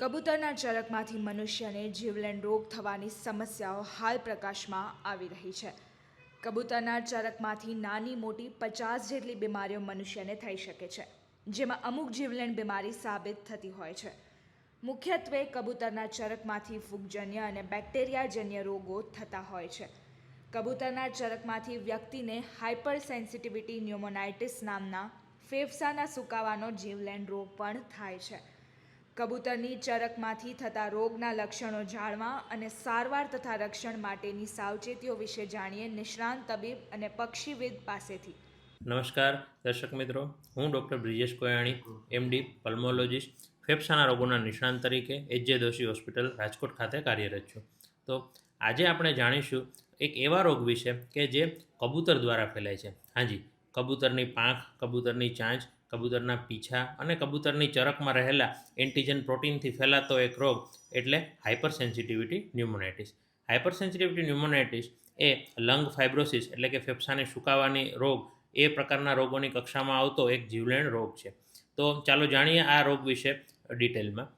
કબૂતરના ચરકમાંથી મનુષ્યને જીવલેણ રોગ થવાની સમસ્યાઓ હાલ પ્રકાશમાં આવી રહી છે. કબૂતરના ચરકમાંથી નાની મોટી પચાસ જેટલી બીમારીઓ મનુષ્યને થઈ શકે છે, જેમાં અમુક જીવલેણ બીમારી સાબિત થતી હોય છે. મુખ્યત્વે કબૂતરના ચરકમાંથી ફૂગજન્ય અને બેક્ટેરિયાજન્ય રોગો થતા હોય છે. કબૂતરના ચરકમાંથી વ્યક્તિને હાઇપર સેન્સિટિવિટી ન્યુમોનાઇટિસ નામના ફેફસાના સુકાવાનો જીવલેણ રોગ પણ થાય છે. કબૂતરની ચરકમાંથી થતા રોગના લક્ષણો જાણવા અને સારવાર તથા રક્ષણ માટેની સાવચેતીઓ વિશે જાણીએ નિષ્ણાંત તબીબ અને પક્ષીવિદ પાસેથી. નમસ્કાર, દર્શક મિત્રો. હું doctor Brijesh Koyani MD pulmonologist, ફેફસાના રોગોના નિષ્ણાંત તરીકે એચ જે દોશી હોસ્પિટલ રાજકોટ ખાતે કાર્યરત છું. તો આજે આપણે જાણીશું એક એવા રોગ વિશે કે જે કબૂતર દ્વારા ફેલાય છે. હાજી, કબૂતરની પાંખ, કબૂતરની ચાંચ કબૂતરના પીછા અને કબૂતરની ચરકમાં રહેલા એન્ટીજન પ્રોટીનથી ફેલાતો એક રોગ એટલે hyper sensitivity pneumonitis hyper sensitivity pneumonitis એ લંગ ફાઇબ્રોસિસ એટલે કે ફેફસાને સુકાવાની રોગ એ પ્રકારના રોગોની કક્ષામાં આવતો એક જીવલેણ રોગ છે. તો ચાલો જાણીએ આ રોગ વિશે ડિટેલમાં.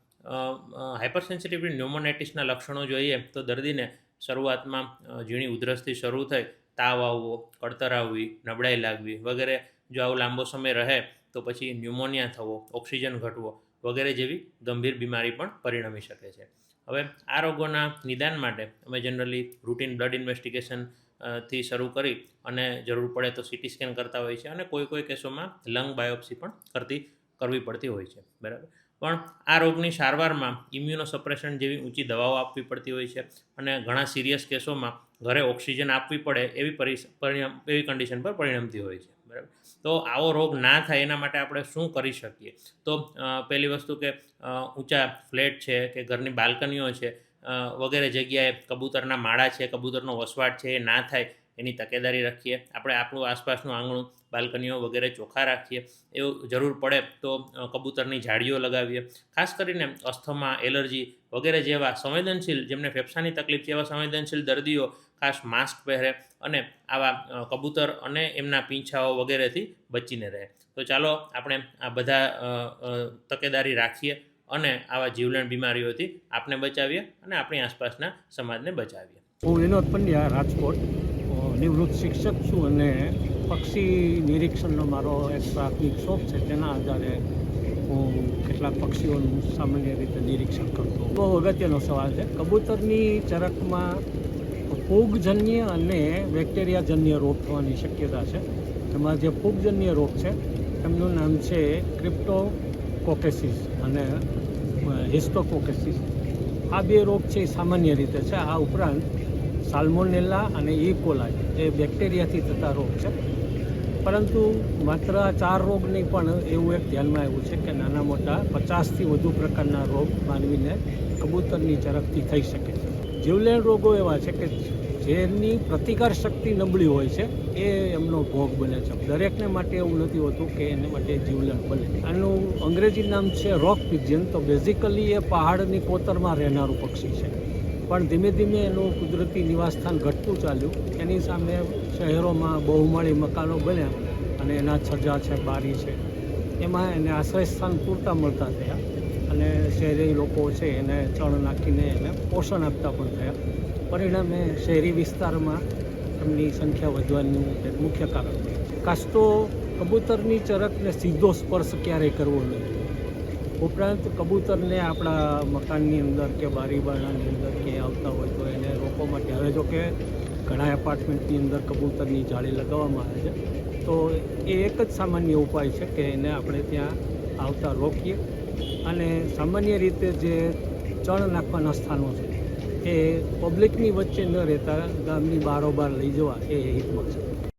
હાઇપર સેન્સિટિવિટી ન્યુમોનાઇટિસના લક્ષણો જોઈએ તો દર્દીને શરૂઆતમાં ઝીણી ઉધરસથી શરૂ થઈ તાવ આવવો કળતર આવવી, નબળાઈ લાગવી વગેરે જો આવું લાંબો સમય રહે તો પછી ન્યુમોનિયા થવો, ઓક્સિજન ઘટવો વગેરે જેવી ગંભીર બીમારી પણ પરિણમી શકે છે. હવે આ રોગોના નિદાન માટે અમે જનરલી રૂટીન બ્લડ ઇન્વેસ્ટિગેશનથી શરૂ કરી અને જરૂર પડે તો સીટી સ્કેન કરતા હોય છે અને કોઈ કોઈ કેસોમાં લંગ બાયોપ્સી પણ કરતી, કરવી પડતી હોય છે. બરાબર? પણ આ રોગની સારવારમાં ઇમ્યુનો સપ્રેશન જેવી ઊંચી દવાઓ આપવી પડતી હોય છે અને ઘણા સિરિયસ કેસોમાં ઘરે ઓક્સિજન આપવી પડે એવી પરિ એવી કન્ડિશન પર પરિણમતી હોય છે. બરાબર? તો આવો રોગ ના થાય એના માટે આપણે શું કરી શકીએ? તો પહેલી વસ્તુ કે ઊંચા ફ્લેટ છે કે ઘરની બાલ્કનીઓ છે વગેરે જગ્યાએ કબૂતરના માળા છે, કબૂતરનો વસવાટ છે, એ ના થાય, એની તકેદારી રાખીએ. આપણે આપણું આસપાસનું આંગણું, બાલ્કનીઓ વગેરે ચોખ્ખા રાખીએ. એવું જરૂર પડે તો કબૂતરની ઝાડીઓ લગાવીએ. ખાસ કરીને અસ્થમા, એલર્જી વગેરે જેવા સંવેદનશીલ, જેમને ફેફસાની તકલીફ છે એવા સંવેદનશીલ દર્દીઓ ખાસ માસ્ક પહેરે અને આવા કબૂતર અને એમના પીંછાઓ વગેરેથી બચીને રહે. તો ચાલો આપણે આ બધા તકેદારી રાખીએ અને આવા જીવલેણ બીમારીઓથી આપને બચાવીએ અને આપણી આસપાસના સમાજને બચાવીએ. હું વિનોદ પંડ્યા, રાજકોટ. નિવૃત્ત શિક્ષક છું અને પક્ષી નિરીક્ષણનો મારો એક પ્રાથમિક શોખ છે. તેના આધારે હું કેટલાક પક્ષીઓનું સામાન્ય રીતે નિરીક્ષણ કરતો બહુ અગત્યનો સવાલ છે. કબૂતરની ચરકમાં ફૂગજન્ય અને બેક્ટેરિયાજન્ય રોગ થવાની શક્યતા છે. એમાં જે ફૂગજન્ય રોગ છે, એમનું નામ છે ક્રિપ્ટોકોકેસિસ અને હિસ્ટોકોકેસિસ. આ બે રોગ છે એ સામાન્ય રીતે છે. આ ઉપરાંત સાલ્મોનેલા અને ઇકોલાઈ એ બેક્ટેરિયાથી થતા રોગ છે. પરંતુ માત્ર આ ચાર રોગની પણ એવું એક ધ્યાનમાં આવ્યું છે કે નાના મોટા પચાસથી વધુ પ્રકારના રોગ માનવીને કબૂતરની ઝડપથી થઈ શકે છે. જીવલેણ રોગો એવા છે કે જેની પ્રતિકાર શક્તિ નબળી હોય છે, એ એમનો ભોગ બને છે. દરેકને માટે એવું નથી હોતું કે એને માટે જીવલેણ બને. આનું અંગ્રેજી નામ છે રોક પિજન. તો બેઝિકલી એ પહાડની કોતરમાં રહેનારું પક્ષી છે. પણ ધીમે ધીમે એનું કુદરતી નિવાસસ્થાન ઘટતું ચાલ્યું. એની સામે શહેરોમાં બહુમાળી મકાનો બન્યા અને એના છજા છે, બારી છે. એમાં એને આશ્રયસ્થાન પૂરતા મળતા થયા. અને શહેરી લોકો છે એને ચણ નાખીને એને પોષણ આપતા પણ થયા. પરિણામે શહેરી વિસ્તારમાં એમની સંખ્યા વધવાનું એક મુખ્ય કારણ ખાસ કબૂતરની ચરકને સીધો સ્પર્શ ક્યારેય કરવો નહીં ઉપરાંત કબૂતરને આપણા મકાનની અંદર કે બારી બારણાની અંદર કે આવતા હોય તો એને રોકવા માટે હવે જો કે ઘણા એપાર્ટમેન્ટની અંદર કબૂતરની જાળી લગાવવામાં આવે છે. તો એ એક જ સામાન્ય ઉપાય છે કે એને આપણે ત્યાં આવતા રોકીએ. અને સામાન્ય રીતે જે ચણ નાખવાના સ્થાનો છે, એ પબ્લિકની વચ્ચે ન રહેતા ગામની બારોબાર લઈ જવા એ હિતમાં છે.